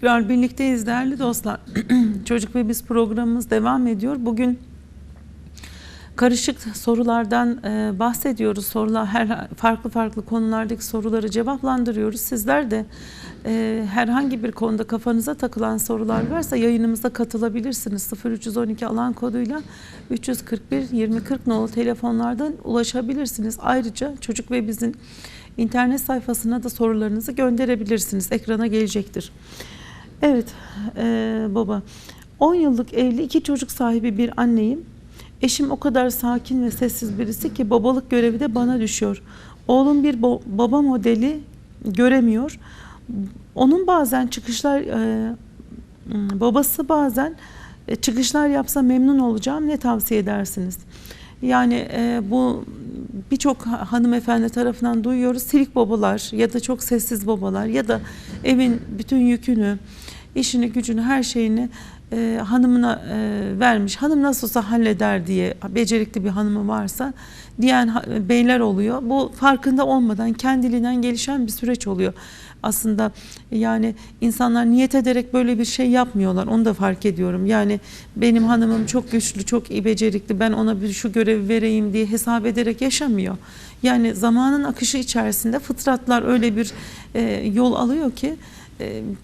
Tekrar birlikteyiz değerli dostlar. Çocuk ve Biz programımız devam ediyor. Bugün karışık sorulardan e, bahsediyoruz. Sorular her farklı farklı konulardaki soruları cevaplandırıyoruz. Sizler de e, herhangi bir konuda kafanıza takılan sorular varsa yayınımıza katılabilirsiniz. 0312 alan koduyla 341 2040 nolu telefonlardan ulaşabilirsiniz. Ayrıca Çocuk ve Biz'in internet sayfasına da sorularınızı gönderebilirsiniz. Ekrana gelecektir. Evet e, baba 10 yıllık evli iki çocuk sahibi bir anneyim. Eşim o kadar sakin ve sessiz birisi ki babalık görevi de bana düşüyor. Oğlum bir baba modeli göremiyor. Onun bazen çıkışlar e, babası bazen e, çıkışlar yapsa memnun olacağım. Ne tavsiye edersiniz? Yani e, bu birçok ha- hanımefendi tarafından duyuyoruz. Silik babalar ya da çok sessiz babalar ya da evin bütün yükünü, işini, gücünü, her şeyini e, hanımına e, vermiş. Hanım nasıl olsa halleder diye becerikli bir hanımı varsa diyen beyler oluyor. Bu farkında olmadan kendiliğinden gelişen bir süreç oluyor. Aslında yani insanlar niyet ederek böyle bir şey yapmıyorlar. Onu da fark ediyorum. Yani benim hanımım çok güçlü, çok iyi becerikli. Ben ona bir şu görevi vereyim diye hesap ederek yaşamıyor. Yani zamanın akışı içerisinde fıtratlar öyle bir e, yol alıyor ki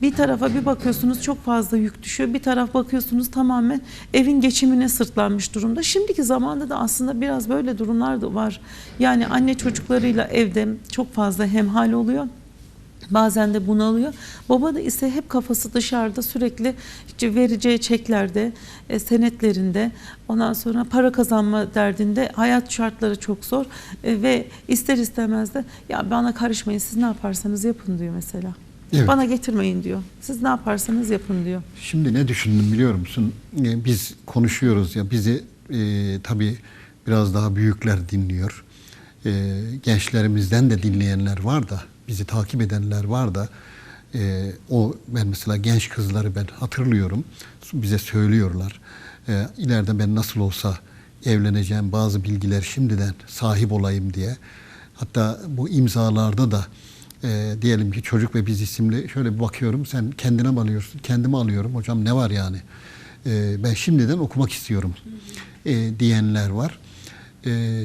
bir tarafa bir bakıyorsunuz çok fazla yük düşüyor. Bir taraf bakıyorsunuz tamamen evin geçimine sırtlanmış durumda. Şimdiki zamanda da aslında biraz böyle durumlar da var. Yani anne çocuklarıyla evde çok fazla hemhal oluyor. Bazen de bunalıyor. Baba da ise hep kafası dışarıda sürekli vereceği çeklerde, e, senetlerinde, ondan sonra para kazanma derdinde hayat şartları çok zor E, ve ister istemez de ya bana karışmayın siz ne yaparsanız yapın diyor mesela. Evet. Bana getirmeyin diyor. Siz ne yaparsanız yapın diyor. Şimdi ne düşündüm biliyor musun? Ee, Biz konuşuyoruz ya bizi e, tabii biraz daha büyükler dinliyor. E, gençlerimizden de dinleyenler var da bizi takip edenler var da e, o ben mesela genç kızları ben hatırlıyorum bize söylüyorlar. E, ileride ben nasıl olsa evleneceğim bazı bilgiler şimdiden sahip olayım diye. Hatta bu imzalarda da e, diyelim ki çocuk ve biz isimli şöyle bir bakıyorum sen kendine mi alıyorsun kendime alıyorum hocam ne var yani E, ben şimdiden okumak istiyorum e, diyenler var. E,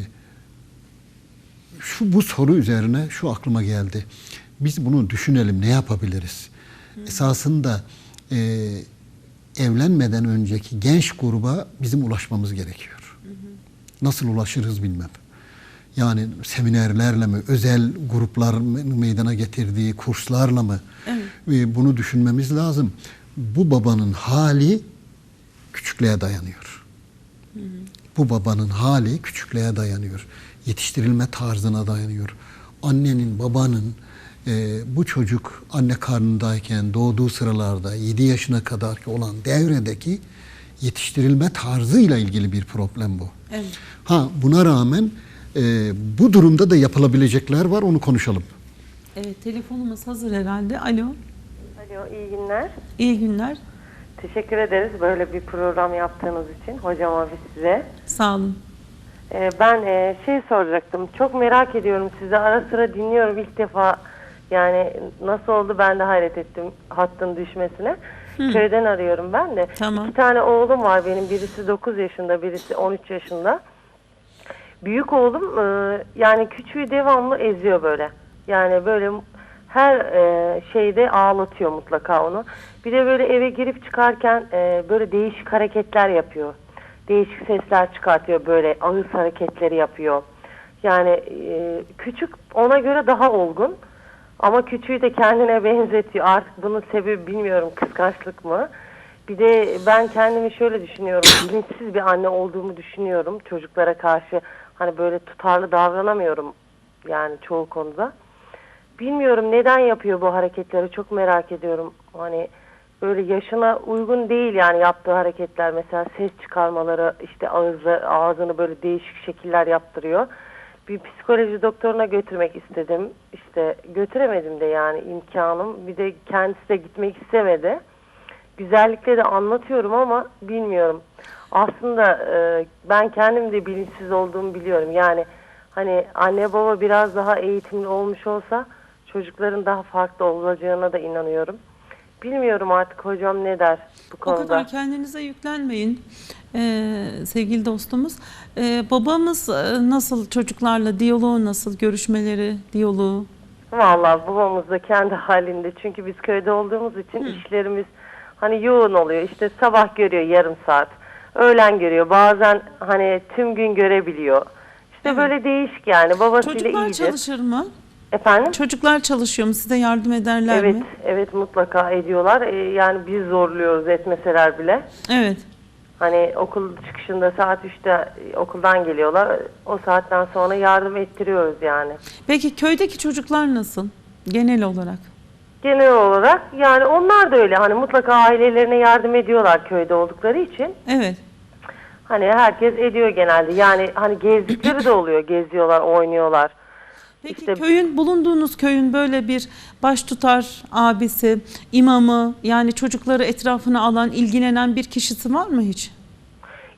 şu bu soru üzerine şu aklıma geldi. Biz bunu düşünelim ne yapabiliriz? Esasında e, evlenmeden önceki genç gruba bizim ulaşmamız gerekiyor. Nasıl ulaşırız bilmem. Yani seminerlerle mi, özel gruplar meydana getirdiği kurslarla mı? Evet. E, bunu düşünmemiz lazım. Bu babanın hali küçüklüğe dayanıyor. Bu babanın hali küçüklüğe dayanıyor. Yetiştirilme tarzına dayanıyor. Annenin, babanın e, bu çocuk anne karnındayken doğduğu sıralarda 7 yaşına kadar olan devredeki yetiştirilme tarzıyla ilgili bir problem bu. Evet. Ha buna rağmen e, bu durumda da yapılabilecekler var onu konuşalım. Evet telefonumuz hazır herhalde. Alo. Alo, iyi günler. İyi günler. Teşekkür ederiz böyle bir program yaptığınız için hocama ve size. Sağ olun. Ee, ben e, şey soracaktım. Çok merak ediyorum sizi. Ara sıra dinliyorum ilk defa. Yani nasıl oldu ben de hayret ettim hattın düşmesine. Köyden arıyorum ben de. Tamam. İki tane oğlum var benim. Birisi 9 yaşında, birisi 13 yaşında. Büyük oğlum e, yani küçüğü devamlı eziyor böyle. Yani böyle her e, şeyde ağlatıyor mutlaka onu. Bir de böyle eve girip çıkarken e, böyle değişik hareketler yapıyor. Değişik sesler çıkartıyor böyle ağız hareketleri yapıyor. Yani e, küçük ona göre daha olgun. Ama küçüğü de kendine benzetiyor. Artık bunun sebebi bilmiyorum kıskançlık mı? Bir de ben kendimi şöyle düşünüyorum. Bilinçsiz bir anne olduğumu düşünüyorum. Çocuklara karşı hani böyle tutarlı davranamıyorum. Yani çoğu konuda. Bilmiyorum neden yapıyor bu hareketleri çok merak ediyorum. Hani böyle yaşına uygun değil yani yaptığı hareketler. Mesela ses çıkarmaları işte ağzı, ağzını böyle değişik şekiller yaptırıyor. Bir psikoloji doktoruna götürmek istedim. İşte götüremedim de yani imkanım. Bir de kendisi de gitmek istemedi. Güzellikle de anlatıyorum ama bilmiyorum. Aslında e, ben kendim de bilinçsiz olduğumu biliyorum. Yani hani anne baba biraz daha eğitimli olmuş olsa çocukların daha farklı olacağına da inanıyorum. bilmiyorum artık hocam ne der bu O konuda. kadar kendinize yüklenmeyin ee, sevgili dostumuz. Ee, babamız e, nasıl çocuklarla diyaloğu nasıl görüşmeleri diyaloğu? Vallahi babamız da kendi halinde. Çünkü biz köyde olduğumuz için işlerimiz hani yoğun oluyor. İşte sabah görüyor yarım saat. Öğlen görüyor. Bazen hani tüm gün görebiliyor. İşte Evet. böyle değişik yani. Babasıyla Çocuklar iyidir. çalışır mı? Efendim? Çocuklar çalışıyor mu? Size yardım ederler Evet, mi? evet mutlaka ediyorlar. Ee, yani biz zorluyoruz etmeseler bile. Evet. Hani okul çıkışında saat 3'te okuldan geliyorlar. O saatten sonra yardım ettiriyoruz yani. Peki köydeki çocuklar nasıl? Genel olarak. Genel olarak yani onlar da öyle. Hani mutlaka ailelerine yardım ediyorlar köyde oldukları için. Evet. Hani herkes ediyor genelde. Yani hani gezdikleri de oluyor. Geziyorlar, oynuyorlar. Peki İşte- köyün bulunduğunuz köyün böyle bir baş tutar abisi, imamı yani çocukları etrafına alan, ilgilenen bir kişisi var mı hiç?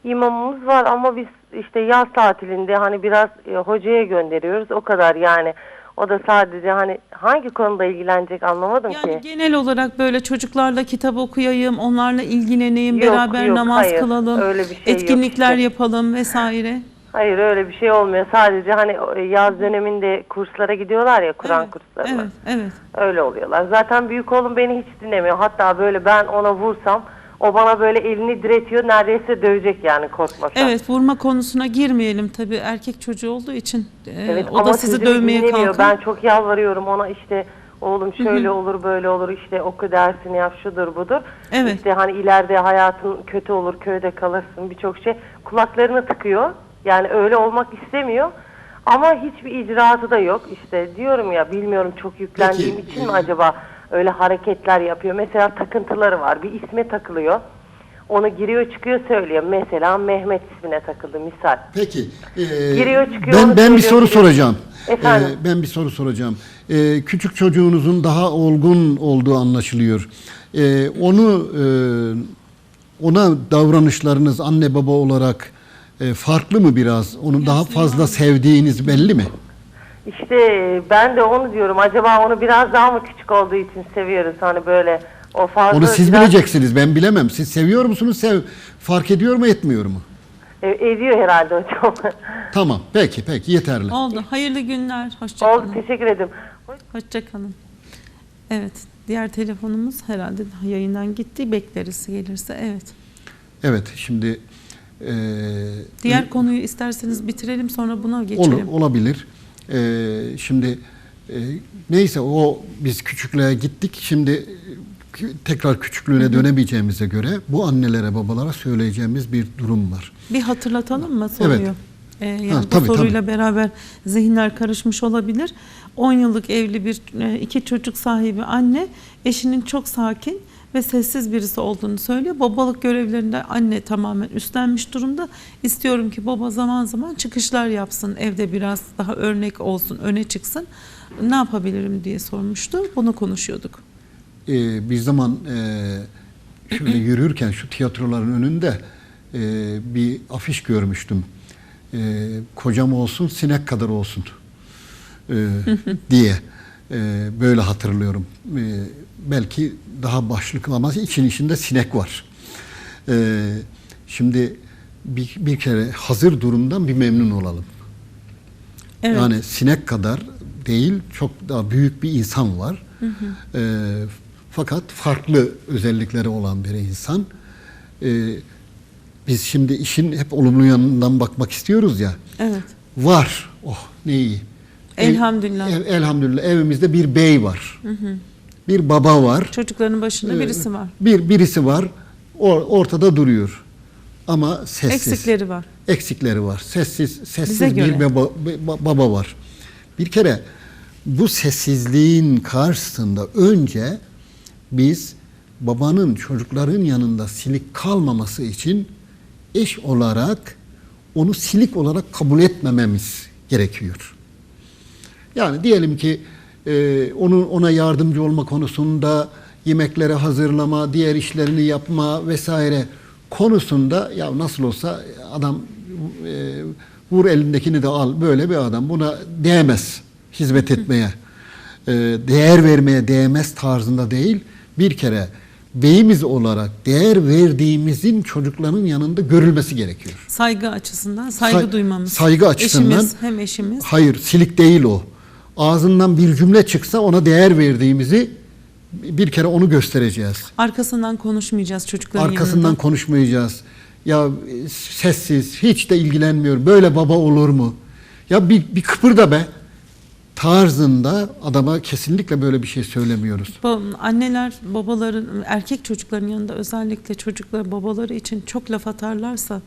İmamımız var ama biz işte yaz tatilinde hani biraz e, hocaya gönderiyoruz. O kadar yani. O da sadece hani hangi konuda ilgilenecek anlamadım Yani ki. genel olarak böyle çocuklarla kitap okuyayım, onlarla ilgileneyim, Yok, beraber yok, namaz hayır. kılalım, Öyle bir şey yok etkinlikler işte. yapalım vesaire. Hayır öyle bir şey olmuyor. Sadece hani o yaz döneminde kurslara gidiyorlar ya Kur'an evet, kurslarına. evet, evet. Öyle oluyorlar. Zaten büyük oğlum beni hiç dinlemiyor. Hatta böyle ben ona vursam o bana böyle elini diretiyor. Neredeyse dövecek yani korkmasan. Evet, vurma konusuna girmeyelim tabii erkek çocuğu olduğu için. Ee, Evet, o da sizi dövmeye kalkar. Ben çok yalvarıyorum ona işte oğlum şöyle olur böyle olur işte oku dersini yap şudur budur. Evet. İşte hani ileride hayatın kötü olur köyde kalırsın birçok şey kulaklarını tıkıyor. Yani öyle olmak istemiyor. Ama hiçbir icraatı da yok. İşte diyorum ya bilmiyorum çok yüklendiğim Peki, için mi e- acaba öyle hareketler yapıyor. Mesela takıntıları var. Bir isme takılıyor. Onu giriyor çıkıyor söylüyor. Mesela Mehmet ismine takıldı misal. Peki. e, Giriyor, çıkıyor, ben ben bir soru gidiyor. soracağım. Efendim? E, ben bir soru soracağım. E, küçük çocuğunuzun daha olgun olduğu anlaşılıyor. E, onu e, ona davranışlarınız anne baba olarak e, farklı mı biraz? Onu daha fazla sevdiğiniz belli mi? İşte ben de onu diyorum. Acaba onu biraz daha mı küçük olduğu için seviyoruz hani böyle o fazla Onu siz biraz- bileceksiniz. Ben bilemem. Siz seviyor musunuz? Sev fark ediyor mu, etmiyor mu? E, ediyor herhalde hocam. Tamam. Peki, peki yeterli. Oldu. Hayırlı günler. Hoşça Oldu kalın. teşekkür ederim. Hoşça kalın. Evet. Diğer telefonumuz herhalde yayından gitti. Bekleriz gelirse. Evet. Evet, şimdi e, Diğer konuyu isterseniz bitirelim sonra buna Olur, geçelim. olabilir. Ee, şimdi e, neyse o biz küçüklüğe gittik. Şimdi e, tekrar küçüklüğüne dönemeyeceğimize göre bu annelere babalara söyleyeceğimiz bir durum var. Bir hatırlatalım mı soruyu? Evet. Ee, yani Ha, bu tabii, soruyla beraber zihinler karışmış olabilir. 10 yıllık evli bir e, iki çocuk sahibi anne eşinin çok sakin ve sessiz birisi olduğunu söylüyor. Babalık görevlerinde anne tamamen üstlenmiş durumda. İstiyorum ki baba zaman zaman çıkışlar yapsın, evde biraz daha örnek olsun, öne çıksın. Ne yapabilirim diye sormuştu. Bunu konuşuyorduk. Ee, bir zaman e, şöyle yürürken şu tiyatroların önünde e, bir afiş görmüştüm. E, kocam olsun sinek kadar olsun e, diye E, böyle hatırlıyorum. E, belki daha başlık ama için içinde sinek var. E, şimdi bir, bir kere hazır durumdan bir memnun olalım. Evet. Yani sinek kadar değil, çok daha büyük bir insan var. Ee, fakat farklı özellikleri olan bir insan. Ee, biz şimdi işin hep olumlu yanından bakmak istiyoruz ya. Evet. Var. Oh ne iyi. Elhamdülillah. ev- elhamdülillah. Evimizde bir bey var. Bir baba var. Çocukların başında birisi var. Bir birisi var. or- ortada duruyor. Ama sessiz Eksikleri var. eksikleri var. Sessiz sessiz Bize bir baba, ba- baba var. Bir kere bu sessizliğin karşısında önce biz babanın çocukların yanında silik kalmaması için eş olarak onu silik olarak kabul etmememiz gerekiyor. Yani diyelim ki e, onun ona yardımcı olma konusunda yemekleri hazırlama, diğer işlerini yapma vesaire konusunda ya nasıl olsa adam e, vur elindekini de al böyle bir adam buna değmez hizmet etmeye. E, değer vermeye değmez tarzında değil. bir kere beyimiz olarak değer verdiğimizin çocukların yanında görülmesi gerekiyor. Saygı açısından saygı Say- duymamız. saygı açısından- Eşimiz hem eşimiz. Hayır, silik değil o. Ağzından bir cümle çıksa ona değer verdiğimizi bir kere onu göstereceğiz. Arkasından konuşmayacağız çocukların Arkasından yanında. konuşmayacağız. Ya e, sessiz, hiç de ilgilenmiyor. Böyle baba olur mu? Ya bir, bir kıpırda be tarzında adama kesinlikle böyle bir şey söylemiyoruz. Ba- Anneler babaların erkek çocukların yanında özellikle çocuklar babaları için çok laf atarlarsa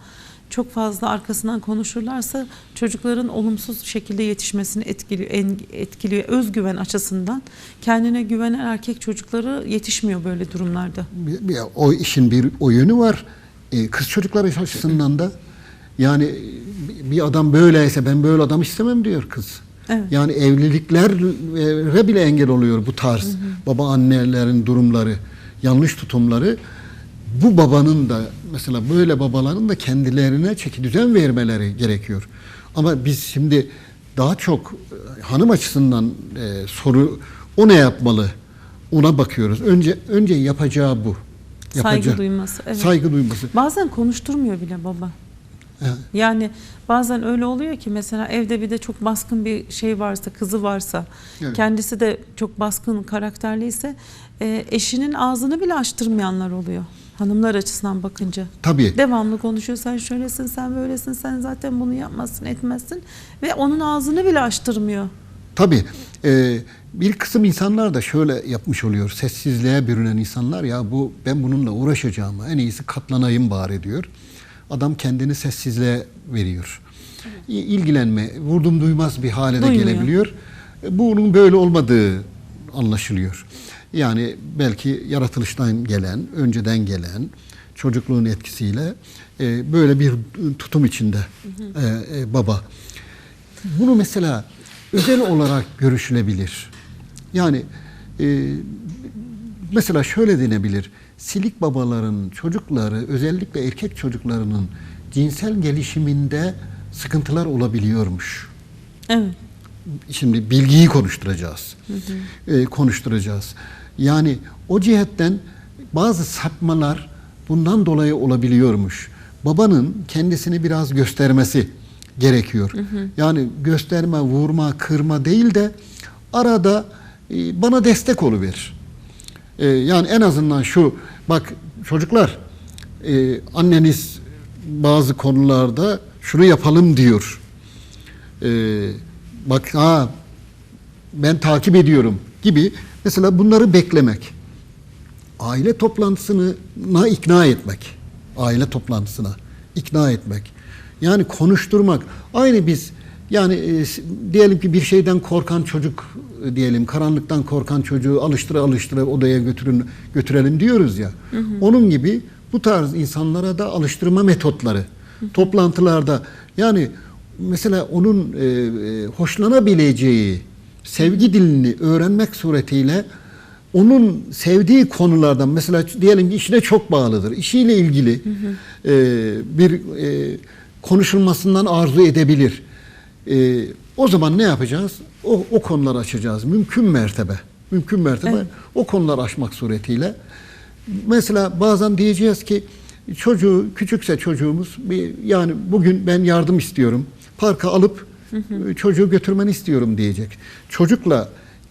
çok fazla arkasından konuşurlarsa çocukların olumsuz şekilde yetişmesini etkiliyor, en- etkiliyor. Özgüven açısından kendine güvenen erkek çocukları yetişmiyor böyle durumlarda. Bir- O işin bir o yönü var. E, kız çocuklar açısından da yani e, bir adam böyleyse ben böyle adam istemem diyor kız. Evet. Yani evliliklere bile engel oluyor bu tarz baba annelerin durumları, yanlış tutumları. Bu babanın da mesela böyle babaların da kendilerine çeki düzen vermeleri gerekiyor. Ama biz şimdi daha çok e, hanım açısından e, soru o ne yapmalı? Ona bakıyoruz. Önce önce yapacağı bu. Saygı duyması, evet. Saygı duyması. Bazen konuşturmuyor bile baba. Evet. Yani bazen öyle oluyor ki mesela evde bir de çok baskın bir şey varsa, kızı varsa, Evet. kendisi de çok baskın karakterliyse e, eşinin ağzını bile açtırmayanlar oluyor. Hanımlar açısından bakınca. Tabii. Devamlı konuşuyor. Sen şöylesin, sen böylesin, sen zaten bunu yapmazsın, etmezsin. Ve onun ağzını bile açtırmıyor. Tabii. Ee, bir kısım insanlar da şöyle yapmış oluyor. Sessizliğe bürünen insanlar ya bu ben bununla uğraşacağım. En iyisi katlanayım bari diyor. Adam kendini sessizliğe veriyor. İlgilenme, vurdum duymaz bir hale de Duymuyor. gelebiliyor. E, Bunun böyle olmadığı anlaşılıyor. Yani belki yaratılıştan gelen, önceden gelen çocukluğun etkisiyle e, böyle bir tutum içinde e, e, baba. Bunu mesela özel olarak görüşülebilir. Yani e, mesela şöyle denebilir. Silik babaların çocukları, özellikle erkek çocuklarının cinsel gelişiminde sıkıntılar olabiliyormuş. Evet. Şimdi bilgiyi konuşturacağız. E, konuşturacağız. Yani o cihetten bazı sapmalar bundan dolayı olabiliyormuş. Babanın kendisini biraz göstermesi gerekiyor. Yani gösterme, vurma, kırma değil de arada e, bana destek oluver. E, yani en azından şu bak çocuklar e, anneniz bazı konularda şunu yapalım diyor. E, bak ha ben takip ediyorum gibi mesela bunları beklemek. Aile toplantısına ikna etmek. Aile toplantısına ikna etmek. Yani konuşturmak. Aynı biz yani e, diyelim ki bir şeyden korkan çocuk e, diyelim karanlıktan korkan çocuğu alıştıra alıştıra odaya götürün götürelim diyoruz ya. Onun gibi bu tarz insanlara da alıştırma metotları toplantılarda yani mesela onun e, e, hoşlanabileceği sevgi dilini öğrenmek suretiyle onun sevdiği konulardan mesela diyelim ki işine çok bağlıdır. İşiyle ilgili e, bir e, konuşulmasından arzu edebilir. E, o zaman ne yapacağız? O, o konuları açacağız. Mümkün mertebe. Mümkün mertebe Evet. o konuları aşmak suretiyle. Mesela bazen diyeceğiz ki çocuğu küçükse çocuğumuz bir, yani bugün ben yardım istiyorum. Parka alıp çocuğu götürmeni istiyorum diyecek. Çocukla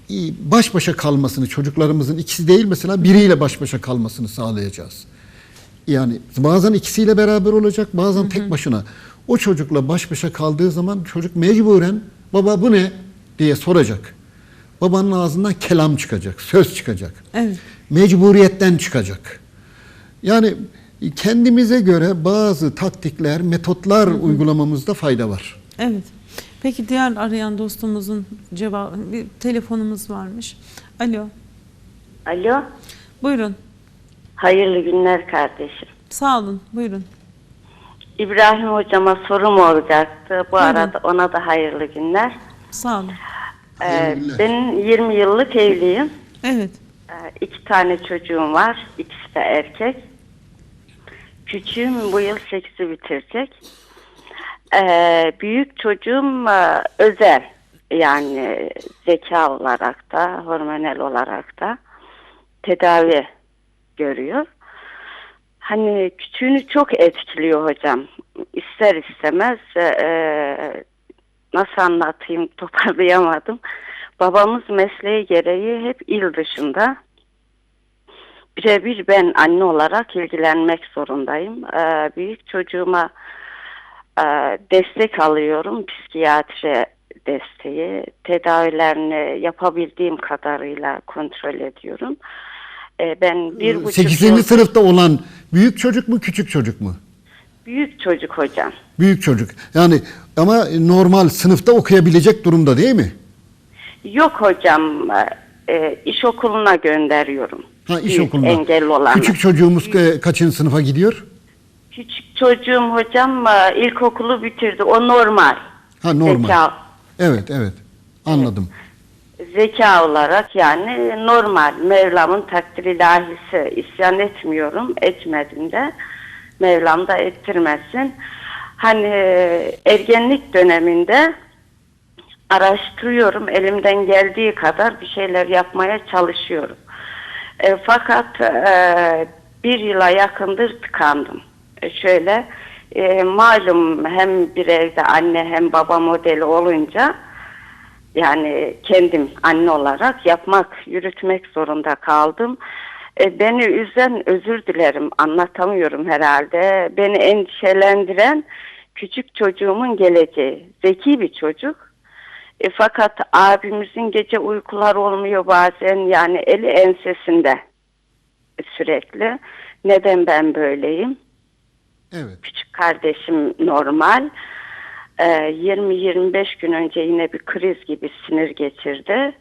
e, baş başa kalmasını çocuklarımızın ikisi değil mesela biriyle baş başa kalmasını sağlayacağız. Yani bazen ikisiyle beraber olacak, bazen tek başına. O çocukla baş başa kaldığı zaman çocuk mecburen baba bu ne diye soracak. Babanın ağzından kelam çıkacak, söz çıkacak. Evet. Mecburiyetten çıkacak. Yani kendimize göre bazı taktikler, metotlar uygulamamızda fayda var. Evet. Peki diğer arayan dostumuzun cevabı, bir telefonumuz varmış. Alo. Alo, Buyurun. hayırlı günler kardeşim. Sağ olun. Buyurun. İbrahim hocama sorum olacaktı. Bu Buyurun. arada ona da hayırlı günler. Sağ olun. Ee, ben 20 yıllık evliyim. Evet. Ee, iki tane çocuğum var. İkisi de erkek. Küçüğüm bu yıl 8'i bitirecek. Ee, büyük çocuğum e, özel. Yani zeka olarak da, hormonal olarak da. tedavi görüyor. Hani küçüğünü çok etkiliyor hocam. İster istemez e, nasıl anlatayım toparlayamadım. Babamız mesleği gereği hep il dışında. Birebir ben anne olarak ilgilenmek zorundayım. Ee, büyük çocuğuma e, destek alıyorum. Psikiyatri desteği. Tedavilerini yapabildiğim kadarıyla kontrol ediyorum. Ee, ben bir buçuk 8. yıl sınıfta olan büyük çocuk mu küçük çocuk mu? büyük çocuk hocam. Büyük çocuk. Yani ama normal sınıfta okuyabilecek durumda değil mi? Yok hocam e, iş okuluna gönderiyorum. Ha iş okulunda. Engelli olan. Küçük çocuğumuz e, kaçıncı sınıfa gidiyor? Küçük çocuğum hocam e, ilkokulu bitirdi. O normal. Ha normal. Zeka, Evet evet. Anladım. zeka olarak yani normal. Mevlam'ın takdir ilahisi. isyan etmiyorum. Etmedim de. Mevlam da ettirmesin. Hani ergenlik döneminde araştırıyorum. Elimden geldiği kadar bir şeyler yapmaya çalışıyorum. E, fakat e, bir yıla yakındır tıkandım. E, şöyle e, malum hem bir evde anne hem baba modeli olunca yani kendim anne olarak yapmak, yürütmek zorunda kaldım. E, beni üzen özür dilerim anlatamıyorum herhalde. Beni endişelendiren küçük çocuğumun geleceği. Zeki bir çocuk. E, fakat abimizin gece uykular olmuyor bazen yani eli ensesinde sürekli. Neden ben böyleyim? Evet. Küçük kardeşim normal. Ee, 20-25 gün önce yine bir kriz gibi sinir geçirdi.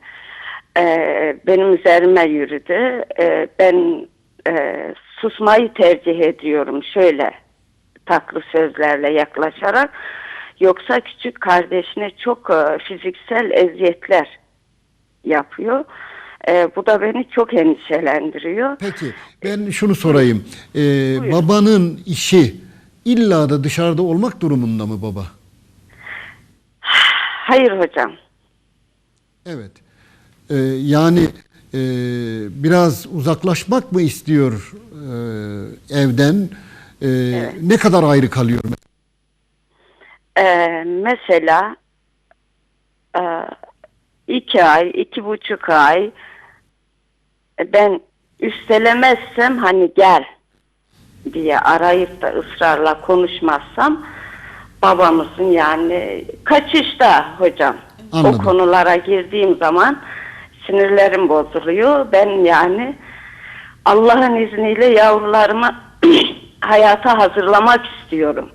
Ee, benim üzerime yürüdü. Ee, ben e, susmayı tercih ediyorum şöyle tatlı sözlerle yaklaşarak. Yoksa küçük kardeşine çok e, fiziksel eziyetler yapıyor. Ee, bu da beni çok endişelendiriyor. Peki ben şunu sorayım. Ee, babanın işi illa da dışarıda olmak durumunda mı baba? Hayır hocam. Evet. Ee, yani e, biraz uzaklaşmak mı istiyor e, evden? Ee, Ne kadar ayrı kalıyor? Ee, mesela e, iki ay, iki buçuk ay e, ben üstelemezsem hani gel diye arayıp da ısrarla konuşmazsam babamızın yani kaçışta hocam. Anladım. O konulara girdiğim zaman sinirlerim bozuluyor. Ben yani Allah'ın izniyle yavrularımı hayata hazırlamak istiyorum.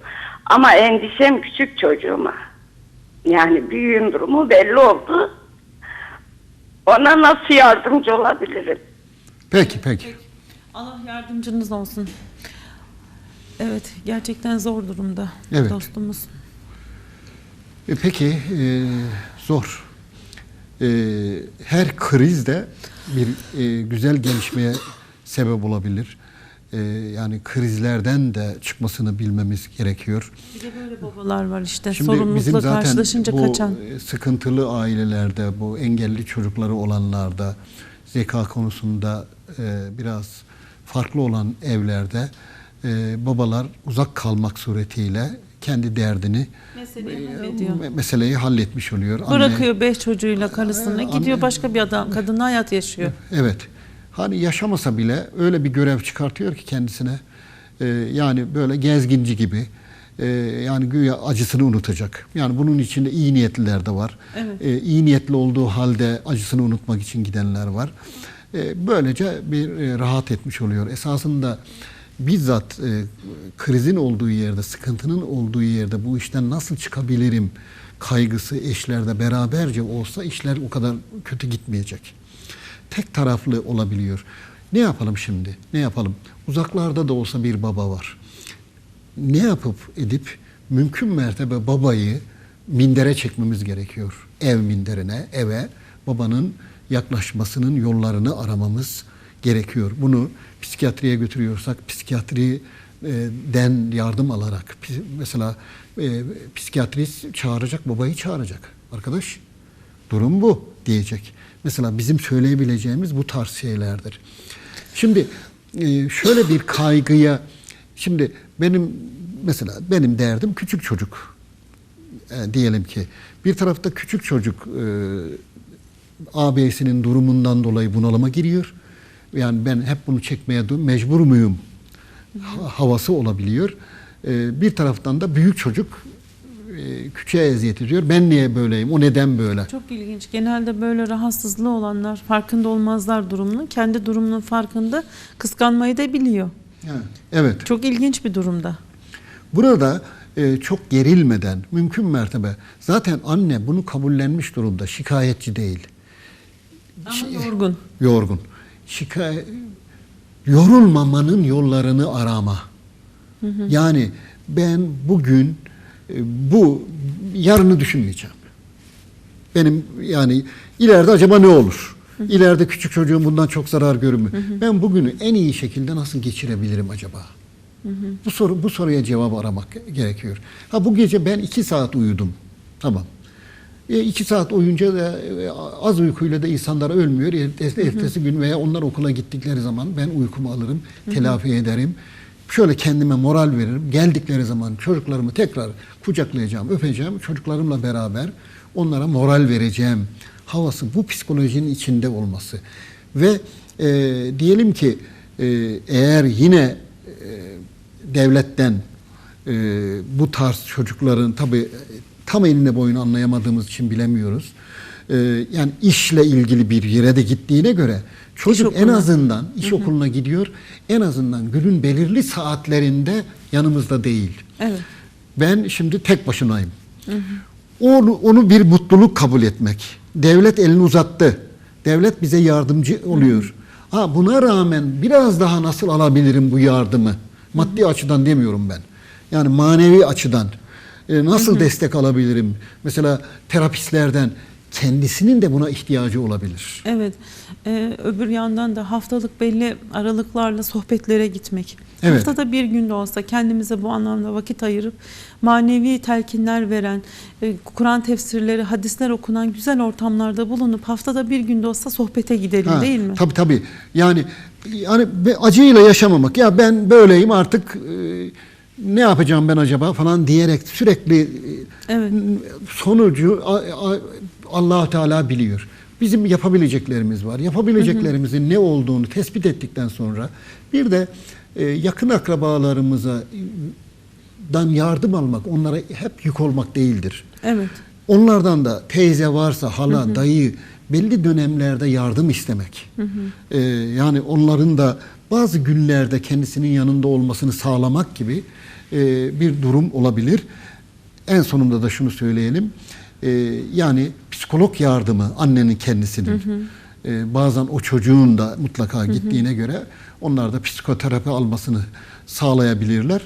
Ama endişem küçük çocuğuma. Yani büyüğün durumu belli oldu. Ona nasıl yardımcı olabilirim? Peki peki. Allah yardımcınız olsun. Evet, gerçekten zor durumda Evet. dostumuz. E, peki e, zor. E, her kriz de bir e, güzel gelişmeye sebep olabilir. E, yani krizlerden de çıkmasını bilmemiz gerekiyor. Bir de böyle babalar var işte Şimdi bizim sorumlulukla zaten karşılaşınca bu kaçan. e, sıkıntılı ailelerde, bu engelli çocukları olanlarda, zeka konusunda e, biraz farklı olan evlerde e, babalar uzak kalmak suretiyle kendi derdini Meseleyi e, hallediyor. me- meseleyi halletmiş oluyor. Anne- Bırakıyor beş çocuğuyla karısını Ee, gidiyor anne- başka bir adam kadınla hayat yaşıyor. Evet. Hani yaşamasa bile öyle bir görev çıkartıyor ki kendisine. Ee, yani böyle gezginci gibi. Ee, yani güya acısını unutacak. Yani bunun içinde iyi niyetliler de var. Evet. Ee, iyi niyetli olduğu halde acısını unutmak için gidenler var. Ee, böylece bir e, rahat etmiş oluyor. Esasında bizzat e, krizin olduğu yerde, sıkıntının olduğu yerde bu işten nasıl çıkabilirim kaygısı eşlerde beraberce olsa işler o kadar kötü gitmeyecek tek taraflı olabiliyor. Ne yapalım şimdi? Ne yapalım? Uzaklarda da olsa bir baba var. Ne yapıp edip mümkün mertebe babayı mindere çekmemiz gerekiyor. Ev minderine, eve babanın yaklaşmasının yollarını aramamız gerekiyor. Bunu psikiyatriye götürüyorsak psikiyatriden yardım alarak mesela e, psikiyatrist çağıracak, babayı çağıracak. Arkadaş Durum bu diyecek. Mesela bizim söyleyebileceğimiz bu tarz şeylerdir. Şimdi e, şöyle bir kaygıya şimdi benim mesela benim derdim küçük çocuk. E, diyelim ki bir tarafta küçük çocuk e, ağabeyisinin durumundan dolayı bunalıma giriyor. Yani ben hep bunu çekmeye mecbur muyum? Ha- havası olabiliyor. E, bir taraftan da büyük çocuk küçüğe eziyet ediyor. Ben niye böyleyim? O neden böyle? Çok ilginç. Genelde böyle rahatsızlığı olanlar farkında olmazlar durumunun. Kendi durumunun farkında kıskanmayı da biliyor. Evet. Çok ilginç bir durumda. Burada e, çok gerilmeden mümkün mertebe zaten anne bunu kabullenmiş durumda. Şikayetçi değil. Ama yorgun. Yorgun. Şikayet yorulmamanın yollarını arama. Yani ben bugün e, bu yarını düşünmeyeceğim. Benim yani ileride acaba ne olur? İleride küçük çocuğum bundan çok zarar görür mü? Ben bugünü en iyi şekilde nasıl geçirebilirim acaba? Bu soru bu soruya cevap aramak gerekiyor. Ha bu gece ben iki saat uyudum. Tamam. E, iki saat uyunca da e, az uykuyla da insanlar ölmüyor. Ertesi, ertesi gün veya onlar okula gittikleri zaman ben uykumu alırım, telafi ederim. Şöyle kendime moral veririm. Geldikleri zaman çocuklarımı tekrar kucaklayacağım, öpeceğim. Çocuklarımla beraber onlara moral vereceğim. Havası bu psikolojinin içinde olması. Ve e, diyelim ki e, eğer yine e, devletten e, bu tarz çocukların tabi tam eline boyunu anlayamadığımız için bilemiyoruz. E, yani işle ilgili bir yere de gittiğine göre çocuk en okuluna. azından iş okuluna gidiyor. En azından günün belirli saatlerinde yanımızda değil. Evet. Ben şimdi tek başınayım. Onu, onu bir mutluluk kabul etmek. Devlet elini uzattı. Devlet bize yardımcı oluyor. Ha buna rağmen biraz daha nasıl alabilirim bu yardımı? Maddi açıdan demiyorum ben. Yani manevi açıdan e, nasıl destek alabilirim? Mesela terapistlerden kendisinin de buna ihtiyacı olabilir. Evet. Ee, öbür yandan da haftalık belli aralıklarla sohbetlere gitmek. Evet. Haftada bir gün de olsa kendimize bu anlamda vakit ayırıp manevi telkinler veren, e, Kur'an tefsirleri, hadisler okunan güzel ortamlarda bulunup haftada bir gün de olsa sohbete gidelim Ha, değil mi? Tabii tabii. Yani yani acıyla yaşamamak. Ya ben böyleyim artık e, ne yapacağım ben acaba falan diyerek sürekli e, Evet. sonucu Allah Teala biliyor. Bizim yapabileceklerimiz var. Yapabileceklerimizin ne olduğunu tespit ettikten sonra bir de e, yakın akrabalarımıza e, dan yardım almak, onlara hep yük olmak değildir. Evet. Onlardan da teyze varsa hala, dayı belli dönemlerde yardım istemek. Ee, yani onların da bazı günlerde kendisinin yanında olmasını sağlamak gibi e, bir durum olabilir. En sonunda da şunu söyleyelim. Ee, yani psikolog yardımı annenin kendisinin. Ee, bazen o çocuğun da mutlaka gittiğine göre onlar da psikoterapi almasını sağlayabilirler.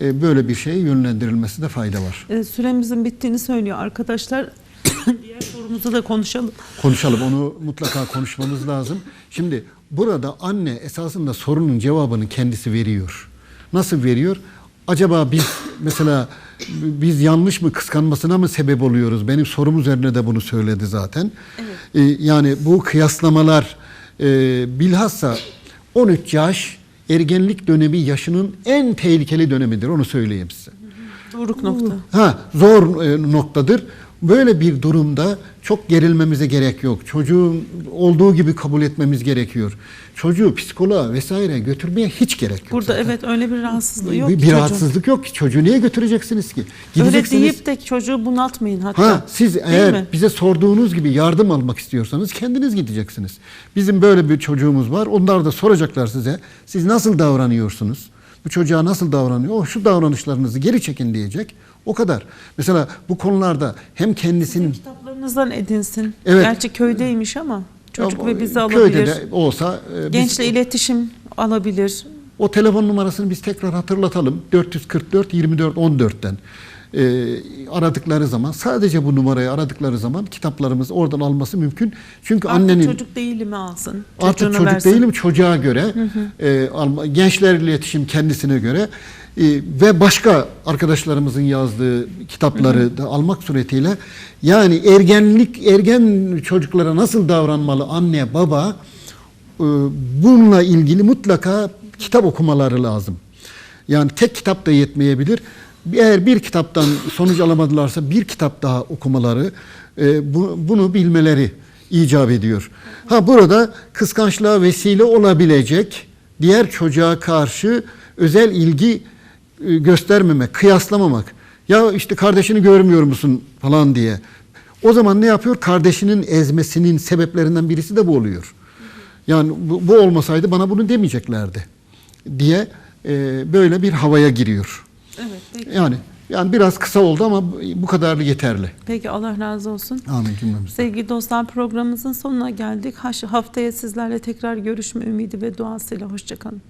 Ee, böyle bir şeye yönlendirilmesi de fayda var. Ee, süremizin bittiğini söylüyor arkadaşlar. Diğer sorumuzu da konuşalım. Konuşalım onu mutlaka konuşmamız lazım. Şimdi burada anne esasında sorunun cevabını kendisi veriyor. Nasıl veriyor? Acaba biz mesela biz yanlış mı kıskanmasına mı sebep oluyoruz? Benim sorum üzerine de bunu söyledi zaten. Ee, yani bu kıyaslamalar e, bilhassa 13 yaş ergenlik dönemi yaşının en tehlikeli dönemidir onu söyleyeyim size. Doruk nokta. Ha zor e, noktadır. Böyle bir durumda çok gerilmemize gerek yok. Çocuğun olduğu gibi kabul etmemiz gerekiyor. Çocuğu psikoloğa vesaire götürmeye hiç gerek yok. Burada zaten. evet öyle bir rahatsızlığı yok bir, bir rahatsızlık yok ki. Çocuğu niye götüreceksiniz ki? Öyle Gideceksiniz. deyip de çocuğu bunaltmayın hatta. Ha siz Değil eğer mi? bize sorduğunuz gibi yardım almak istiyorsanız kendiniz gideceksiniz. Bizim böyle bir çocuğumuz var. Onlar da soracaklar size. Siz nasıl davranıyorsunuz? Bu çocuğa nasıl davranıyor? O şu davranışlarınızı geri çekin diyecek. O kadar. Mesela bu konularda hem kendisinin Kitaplarınızdan edinsin. Evet. Gerçi köydeymiş ama çocuk Ya, ve bizi köyde alabilir. de olsa e, biz Gençle iletişim alabilir. o telefon numarasını biz tekrar hatırlatalım. 444 24 14'ten e, aradıkları zaman sadece bu numarayı aradıkları zaman kitaplarımız oradan alması mümkün. Çünkü Artık annenin çocuk değilim alsın. Artık çocuk versin. değilim çocuğa göre, e, alma- gençlerle iletişim kendisine göre e, ve başka arkadaşlarımızın yazdığı kitapları da almak suretiyle yani ergenlik ergen çocuklara nasıl davranmalı anne baba e, bununla ilgili mutlaka kitap okumaları lazım. Yani tek kitap da yetmeyebilir. Eğer bir kitaptan sonuç alamadılarsa bir kitap daha okumaları, e, bu- bunu bilmeleri icap ediyor. Ha burada kıskançlığa vesile olabilecek diğer çocuğa karşı özel ilgi göstermemek, kıyaslamamak. Ya işte kardeşini görmüyor musun falan diye. O zaman ne yapıyor? Kardeşinin ezmesinin sebeplerinden birisi de bu oluyor. Yani bu, bu olmasaydı bana bunu demeyeceklerdi diye e, böyle bir havaya giriyor. Evet peki. Yani yani biraz kısa oldu ama bu kadarlı yeterli. Peki Allah razı olsun. Amin cümlemize. Sevgili dostlar programımızın sonuna geldik. Haftaya sizlerle tekrar görüşme ümidi ve duasıyla hoşçakalın.